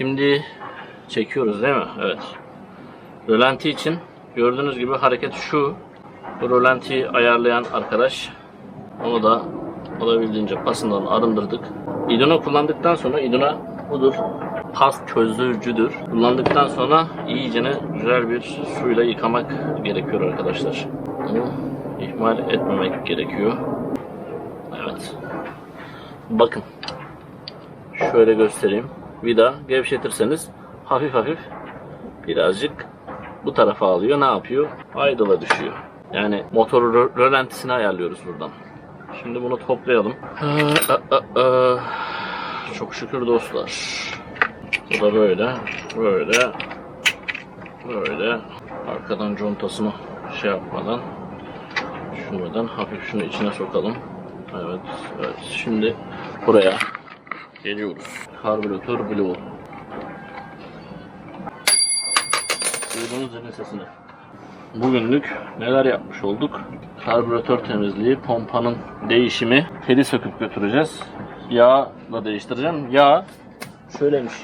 Şimdi çekiyoruz değil mi? Evet. Rölanti için gördüğünüz gibi hareket şu. Bu ayarlayan arkadaş. Onu da olabildiğince pasından arındırdık. İdona kullandıktan sonra idona budur. Pas çözücüdür. Kullandıktan sonra iyicene güzel bir suyla yıkamak gerekiyor arkadaşlar. Bunu ihmal etmemek gerekiyor. Evet. Bakın. Şöyle göstereyim. Vida gevşetirseniz hafif hafif birazcık bu tarafa alıyor. Ne yapıyor? Idle'a düşüyor. Yani motor rö- rölantisini ayarlıyoruz buradan. Şimdi bunu toplayalım. Aa, aa, aa. Çok şükür dostlar. Bu da böyle, böyle, böyle. Arkadan contasını şey yapmadan, düşünmeden hafif şunu içine sokalım. Evet, evet. Şimdi buraya geliyoruz. Karbüratör bloğu. Duydunuz zilin sesini. Bugünlük neler yapmış olduk? Karbüratör temizliği, pompanın değişimi, pedi söküp götüreceğiz. Yağ da değiştireceğim. Yağ şöyleymiş.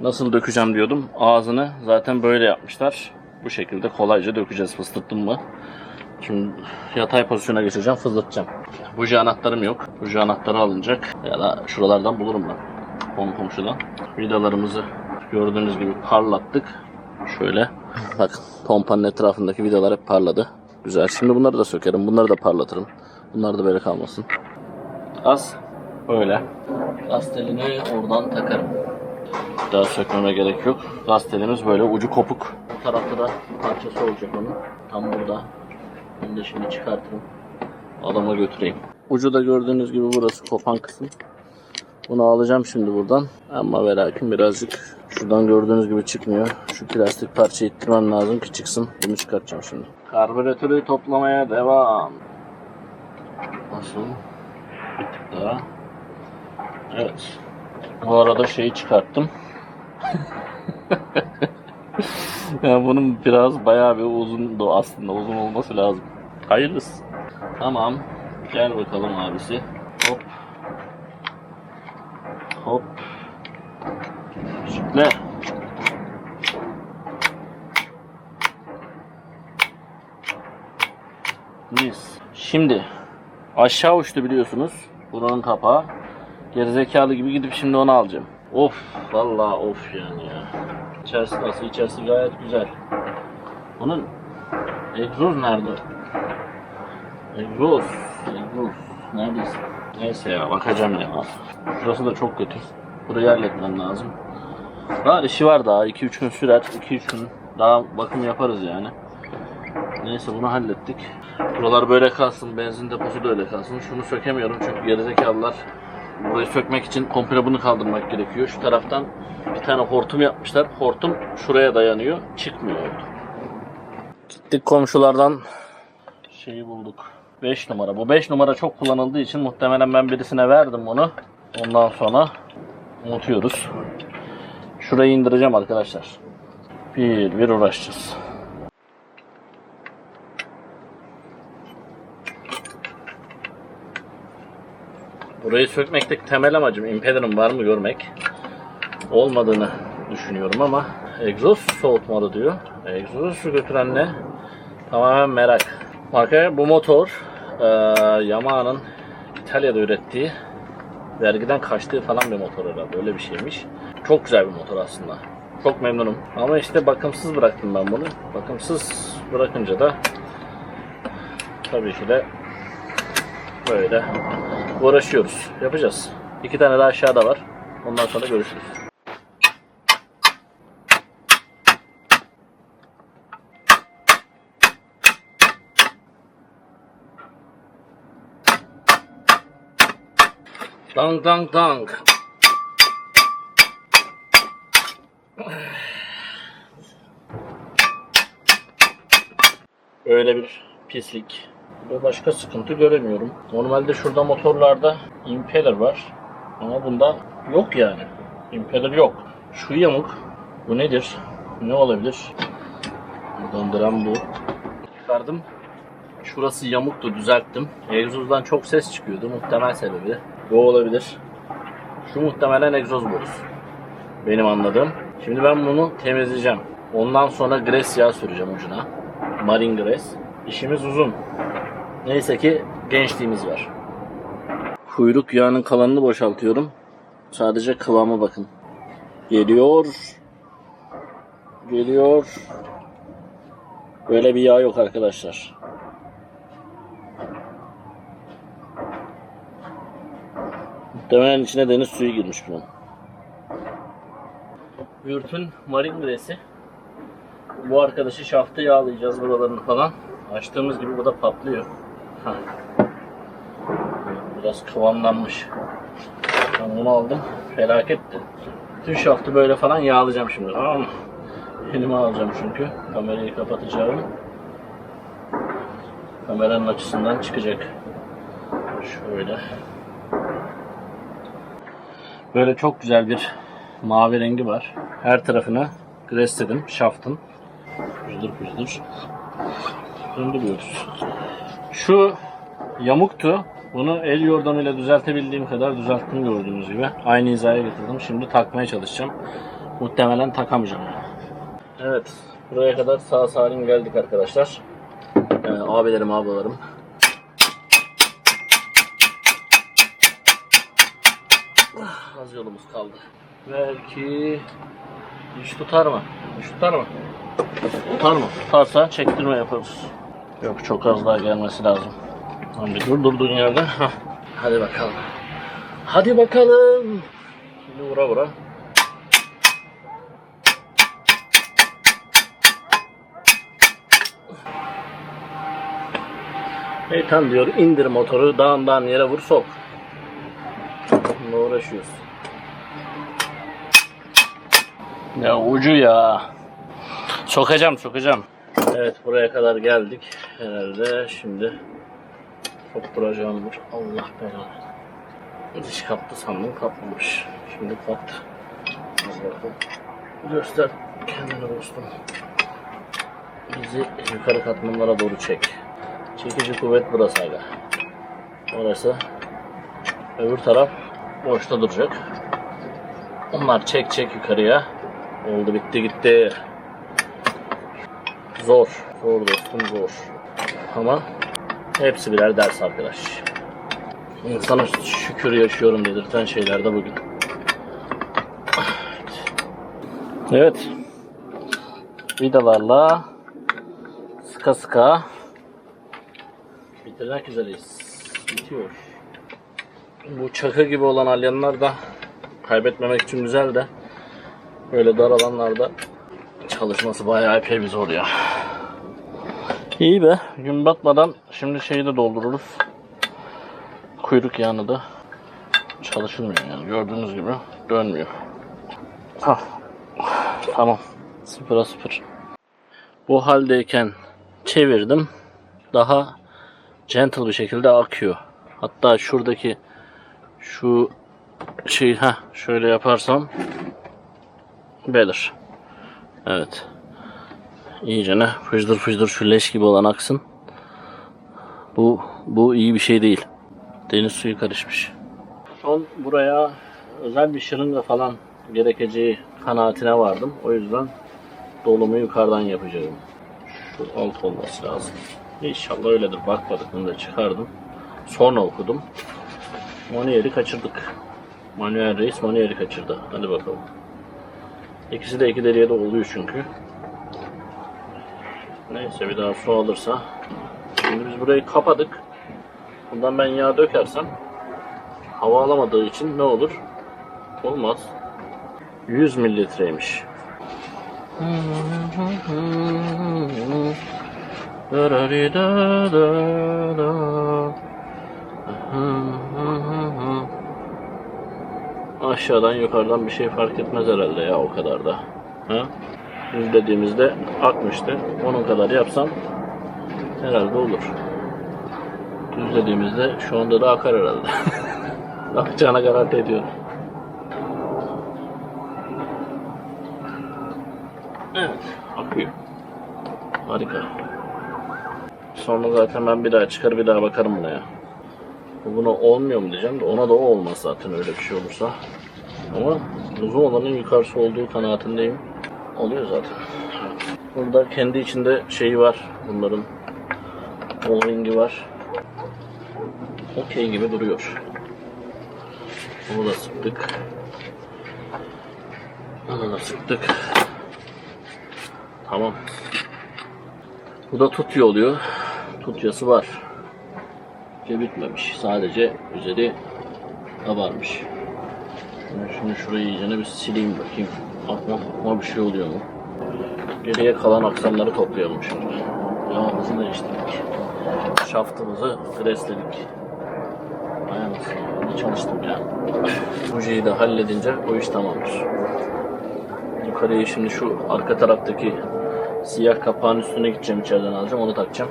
Nasıl dökeceğim diyordum. Ağzını zaten böyle yapmışlar. Bu şekilde kolayca dökeceğiz fıstıttım mı. Şimdi yatay pozisyona geçeceğim, fızlatacağım. Buji anahtarım yok. Buji anahtarı alınacak. Ya da şuralardan bulurum ben. Kom komşudan. Vidalarımızı gördüğünüz gibi parlattık. Şöyle. Bakın pompanın etrafındaki vidalar hep parladı. Güzel. Şimdi bunları da sökerim. Bunları da parlatırım. Bunlar da böyle kalmasın. Az böyle. Gaz telini oradan takarım. Daha sökmeme gerek yok. Gaz telimiz böyle ucu kopuk. Bu tarafta da parçası olacak onun. Tam burada. Bunu da şimdi çıkartırım. Adama götüreyim. Ucu da gördüğünüz gibi burası kopan kısım. Bunu alacağım şimdi buradan. Ama ve lakin birazcık şuradan gördüğünüz gibi çıkmıyor. Şu plastik parçayı ittirmem lazım ki çıksın. Bunu çıkartacağım şimdi. Karbüratörü toplamaya devam. Nasıl? Bir tık daha. Evet. Bu arada şeyi çıkarttım. ya bunun biraz bayağı bir uzundu aslında. Uzun olması lazım. Hayırlısı. Tamam. Gel bakalım abisi. Hop. Hop. Şükle. Mis. Şimdi aşağı uçtu biliyorsunuz. Buranın kapağı. Gerizekalı gibi gidip şimdi onu alacağım. Of vallahi of yani ya. İçerisi nasıl? İçerisi gayet güzel. Bunun egzoz nerede? Egzoz. Egzoz. Neredesin? Neyse ya bakacağım ya. Burası da çok kötü. Burayı halletmem lazım. Daha işi var daha. 2-3 gün sürer. 2-3 gün daha bakım yaparız yani. Neyse bunu hallettik. Buralar böyle kalsın. Benzin deposu da öyle kalsın. Şunu sökemiyorum çünkü gerizekalılar burayı sökmek için komple bunu kaldırmak gerekiyor. Şu taraftan bir tane hortum yapmışlar. Hortum şuraya dayanıyor. Çıkmıyor hortum. Gittik komşulardan şeyi bulduk. 5 numara. Bu 5 numara çok kullanıldığı için muhtemelen ben birisine verdim bunu. Ondan sonra unutuyoruz. Şurayı indireceğim arkadaşlar. Bir bir uğraşacağız. Burayı sökmekteki temel amacım impedarım var mı görmek. Olmadığını düşünüyorum ama egzoz soğutmalı diyor. Egzoz su götüren ne? Tamamen merak. Marka bu motor e, Yamaha'nın İtalya'da ürettiği vergiden kaçtığı falan bir motor herhalde. Öyle bir şeymiş. Çok güzel bir motor aslında. Çok memnunum. Ama işte bakımsız bıraktım ben bunu. Bakımsız bırakınca da tabii ki de böyle uğraşıyoruz. Yapacağız. İki tane daha aşağıda var. Ondan sonra görüşürüz. Dang dang dang. Öyle bir pislik. Ve başka sıkıntı göremiyorum. Normalde şurada motorlarda impeller var. Ama bunda yok yani. Impeller yok. Şu yamuk. Bu nedir? Ne olabilir? Döndüren bu. Çıkardım. Şurası yamuktu düzelttim. Egzozdan çok ses çıkıyordu. Muhtemel sebebi bu olabilir. Şu muhtemelen egzoz borusu. Benim anladığım. Şimdi ben bunu temizleyeceğim. Ondan sonra gres yağı süreceğim ucuna. Marin gres. İşimiz uzun. Neyse ki gençliğimiz var. Kuyruk yağının kalanını boşaltıyorum. Sadece kıvama bakın. Geliyor. Geliyor. Böyle bir yağ yok arkadaşlar. Muhtemelen içine deniz suyu girmiş bunun. Vürt'ün marin gresi. Bu arkadaşı şaftı yağlayacağız buralarını falan. Açtığımız gibi bu da patlıyor. Biraz kıvamlanmış. Ben bunu aldım. Felaketti. Bütün şaftı böyle falan yağlayacağım şimdi. Tamam? Elime alacağım çünkü. Kamerayı kapatacağım. Kameranın açısından çıkacak. Şöyle. Böyle çok güzel bir mavi rengi var. Her tarafını gresledim şaftın. Püzdür püzdür. Döndürüyoruz. Şu yamuktu. Bunu el yordamıyla düzeltebildiğim kadar düzelttim gördüğünüz gibi. Aynı hizaya getirdim. Şimdi takmaya çalışacağım. Muhtemelen takamayacağım. Evet. Buraya kadar sağ salim geldik arkadaşlar. Ee, abilerim ablalarım. Az yolumuz kaldı. Belki iş tutar mı? İş tutar mı? Tutar mı? Tutarsa çektirme yaparız. Yok çok az daha gelmesi lazım. Tamam bir dur durduğun yerde. Hah. Hadi bakalım. Hadi bakalım. Şimdi vura vura. Eytan diyor indir motoru dağından yere vur sok. Bununla uğraşıyoruz. Ya ucu ya. Sokacağım sokacağım. Evet buraya kadar geldik. Herhalde şimdi kopturacağımdır. Allah belanı. Diş kaptı sandım kapmamış. Şimdi kaptı. Göster kendini dostum. Bizi yukarı katmanlara doğru çek. Çekici kuvvet burası aga. Orası. Öbür taraf boşta duracak. Onlar çek çek yukarıya. Oldu bitti gitti. Zor. Zor dostum zor. Ama hepsi birer ders arkadaş. İnsana şükür yaşıyorum dedirten şeyler de bugün. Evet. Vidalarla sıka sıka bitirmek üzereyiz. Bitiyor. Bu çakı gibi olan alyanlar da kaybetmemek için güzel de böyle dar alanlarda çalışması bayağı epey bir zor ya. İyi be. Gün batmadan şimdi şeyi de doldururuz. Kuyruk yağını da çalışılmıyor yani. Gördüğünüz gibi dönmüyor. Hah. Tamam. Sıfıra sıfır. Bu haldeyken çevirdim. Daha gentle bir şekilde akıyor. Hatta şuradaki şu şey ha şöyle yaparsam belir. Evet. İyicene fıcdır fıcdır şu leş gibi olan aksın. Bu bu iyi bir şey değil. Deniz suyu karışmış. Son buraya özel bir şırınga falan gerekeceği kanaatine vardım. O yüzden dolumu yukarıdan yapacağım. Şu alt olması lazım. İnşallah öyledir. Bakmadık bunu da çıkardım. Sonra okudum. Manuel'i kaçırdık. Manuel Reis Manuel'i kaçırdı. Hadi bakalım. İkisi de iki deliğe de oluyor çünkü. Neyse bir daha su alırsa. Şimdi biz burayı kapadık. Bundan ben yağ dökersem hava alamadığı için ne olur? Olmaz. 100 mililitreymiş. Aşağıdan yukarıdan bir şey fark etmez herhalde ya o kadar da. Ha? Yüz dediğimizde akmıştı. Onun kadar yapsam herhalde olur. Düz dediğimizde şu anda da akar herhalde. Akacağına garanti ediyorum. Evet, akıyor. Harika. Sonra zaten ben bir daha çıkar bir daha bakarım buna ya. Bu Buna olmuyor mu diyeceğim de ona da o olmaz zaten öyle bir şey olursa. Ama uzun olanın yukarısı olduğu kanaatindeyim. Oluyor zaten. Burada kendi içinde şeyi var bunların. O-ringi var. Okey gibi duruyor. Bunu da sıktık. Bunu da sıktık. Tamam. Bu da tutya oluyor. Tutyası var. Şey bitmemiş. Sadece üzeri kabarmış. Şimdi şurayı iyicene bir sileyim bakayım. Akma, akma bir şey oluyor mu? Geriye kalan aksamları toplayalım şimdi. Yağımızı değiştirdik. Şaftımızı gresledik. Ay anasını, ne çalıştım ya. Bujiyi de halledince o iş tamamdır. Yukarıyı şimdi şu arka taraftaki siyah kapağın üstüne gideceğim içeriden alacağım onu takacağım.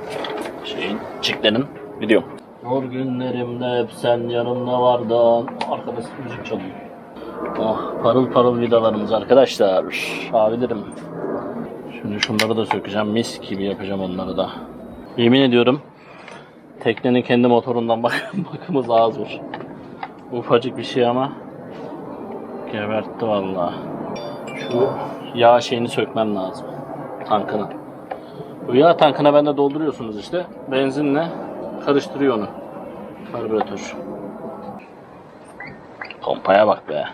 Şeyin, çiklenin biliyorum. Zor günlerimde hep sen yanımda vardın. Arkada müzik çalıyor. Ah parıl parıl vidalarımız arkadaşlar. Abilerim. Şimdi şunları da sökeceğim. Mis gibi yapacağım onları da. Yemin ediyorum teknenin kendi motorundan bak bakımız zor. Ufacık bir şey ama gebertti vallahi. Şu yağ şeyini sökmem lazım. Tankını. Bu yağ tankına bende dolduruyorsunuz işte. Benzinle karıştırıyor onu. Karbüratör. Pompaya bak be.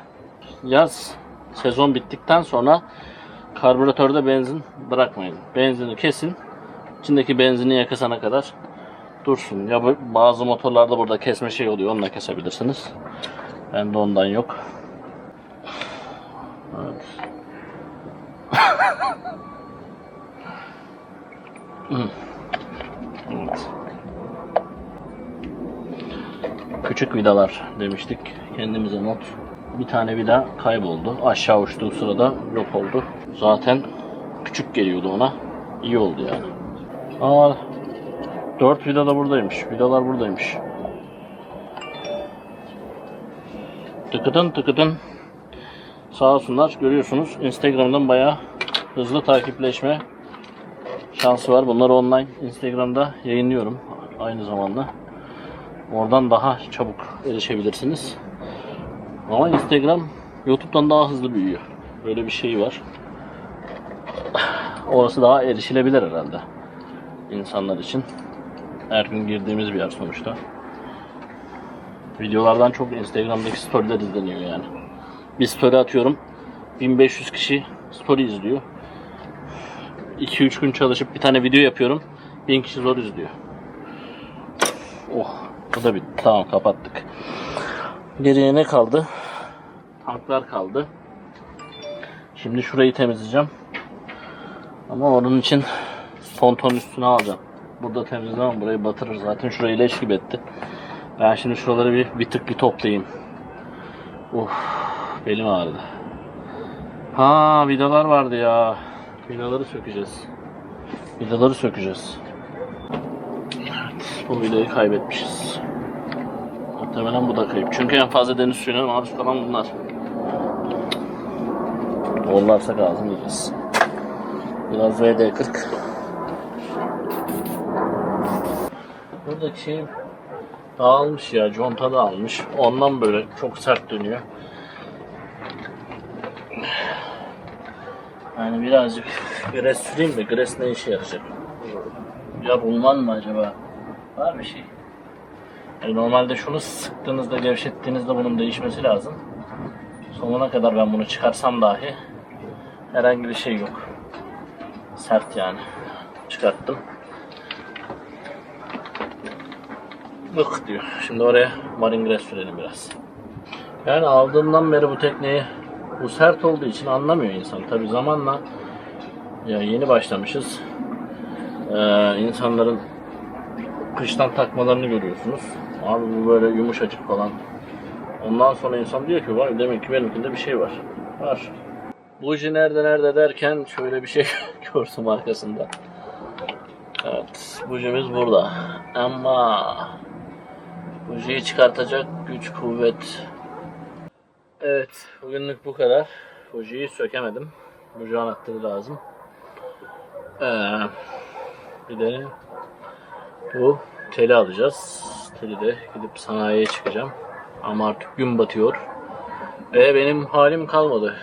Yaz sezon bittikten sonra karbüratörde benzin bırakmayın. Benzini kesin. İçindeki benzini yakasana kadar dursun. Ya bazı motorlarda burada kesme şey oluyor. Onunla kesebilirsiniz. Bende ondan yok. Evet. evet. Küçük vidalar demiştik. Kendimize not. Bir tane vida kayboldu. Aşağı uçtuğu sırada yok oldu. Zaten küçük geliyordu ona. İyi oldu yani. Aa, 4 vida da buradaymış. Vidalar buradaymış. Tıkıtın tıkıtın. Sağ olsunlar. Görüyorsunuz Instagram'dan bayağı hızlı takipleşme şansı var. Bunları online Instagram'da yayınlıyorum aynı zamanda. Oradan daha çabuk erişebilirsiniz. Ama Instagram YouTube'dan daha hızlı büyüyor. Böyle bir şey var. Orası daha erişilebilir herhalde insanlar için. Her gün girdiğimiz bir yer sonuçta. Videolardan çok Instagram'daki storyler izleniyor yani. Bir story atıyorum. 1500 kişi story izliyor. 2-3 gün çalışıp bir tane video yapıyorum. 1000 kişi zor izliyor. Oh, bu da bitti. Tamam kapattık. Geriye ne kaldı? Tanklar kaldı. Şimdi şurayı temizleyeceğim. Ama onun için ponton üstüne alacağım. Burada temizlemem burayı batırır zaten. Şurayı leş gibi etti. Ben şimdi şuraları bir, bir tık bir toplayayım. Uf, belim ağrıdı. Ha vidalar vardı ya. Vidaları sökeceğiz. Vidaları sökeceğiz. Evet, bu vidayı kaybetmişiz. Muhtemelen bu da kayıp. Çünkü en fazla deniz suyuna maruz kalan bunlar. Ollarsa lazım yiyeceğiz. Biraz VD40. Buradaki şey dağılmış ya. Conta dağılmış. Ondan böyle çok sert dönüyor. Yani birazcık gres süreyim de gres ne işe yarayacak? Ya bulman mı acaba? Var bir şey. Yani normalde şunu sıktığınızda, gevşettiğinizde bunun değişmesi lazım. Sonuna kadar ben bunu çıkarsam dahi herhangi bir şey yok. Sert yani. Çıkarttım. Lık diyor. Şimdi oraya maringres sürelim biraz. Yani aldığımdan beri bu tekneyi bu sert olduğu için anlamıyor insan. Tabi zamanla ya yeni başlamışız. Ee, insanların kıştan takmalarını görüyorsunuz. Abi bu böyle yumuşacık falan. Ondan sonra insan diyor ki vay demek ki benimkinde bir şey var. Var. Buji nerede nerede derken şöyle bir şey gördüm arkasında. Evet, bujimiz burada. Ama bujiyi çıkartacak güç kuvvet. Evet, bugünlük bu kadar. Bujiyi sökemedim. Buji anahtarı lazım. Ee, bir de bu teli alacağız. De gidip sanayiye çıkacağım. Ama artık gün batıyor. Ve benim halim kalmadı.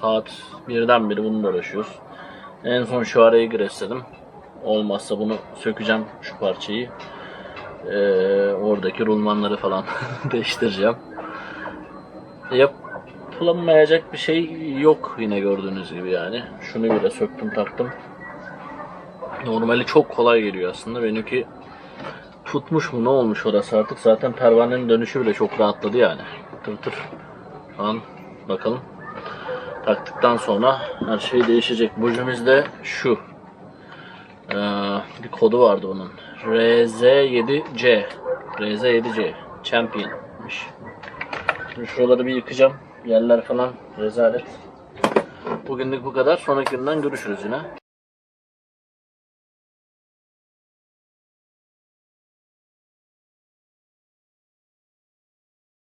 Saat birden beri bununla uğraşıyoruz. En son şu arayı gresledim. Olmazsa bunu sökeceğim şu parçayı. Ee, oradaki rulmanları falan değiştireceğim. Yapılamayacak bir şey yok yine gördüğünüz gibi yani. Şunu bile söktüm taktım. Normali çok kolay geliyor aslında. Benimki tutmuş mu ne olmuş orası artık. Zaten pervanenin dönüşü bile çok rahatladı yani. Tır tır. An bakalım. Taktıktan sonra her şey değişecek. Bujimiz de şu. Ee, bir kodu vardı bunun. RZ7C. RZ7C. Champion'mış. Şimdi şuraları bir yıkacağım. Yerler falan rezalet. Bugünlük bu kadar. Sonraki günden görüşürüz yine.